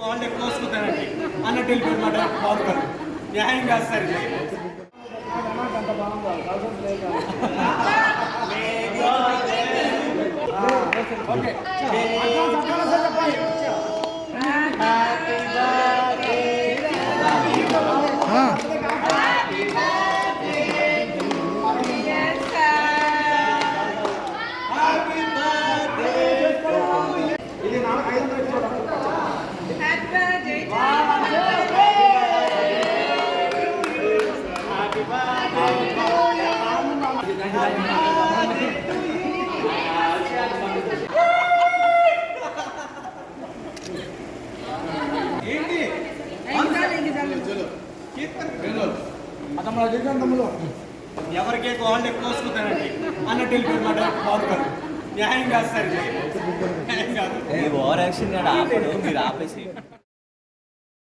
వాళ్ళు ఎక్కువ అన్నట్టు వెళ్ళిపోయి మాట పవన్ న్యాయం కాదు సార్ ఓకే ఎవరికే వాళ్ళు ఎక్కువ వస్తుంటారండి అన్నట్టు వెళ్ళిపోయినమాట న్యాయం కాదు సార్ న్యాయం కాదు ఓవర్ యాక్షన్ మీరు ఆపేసి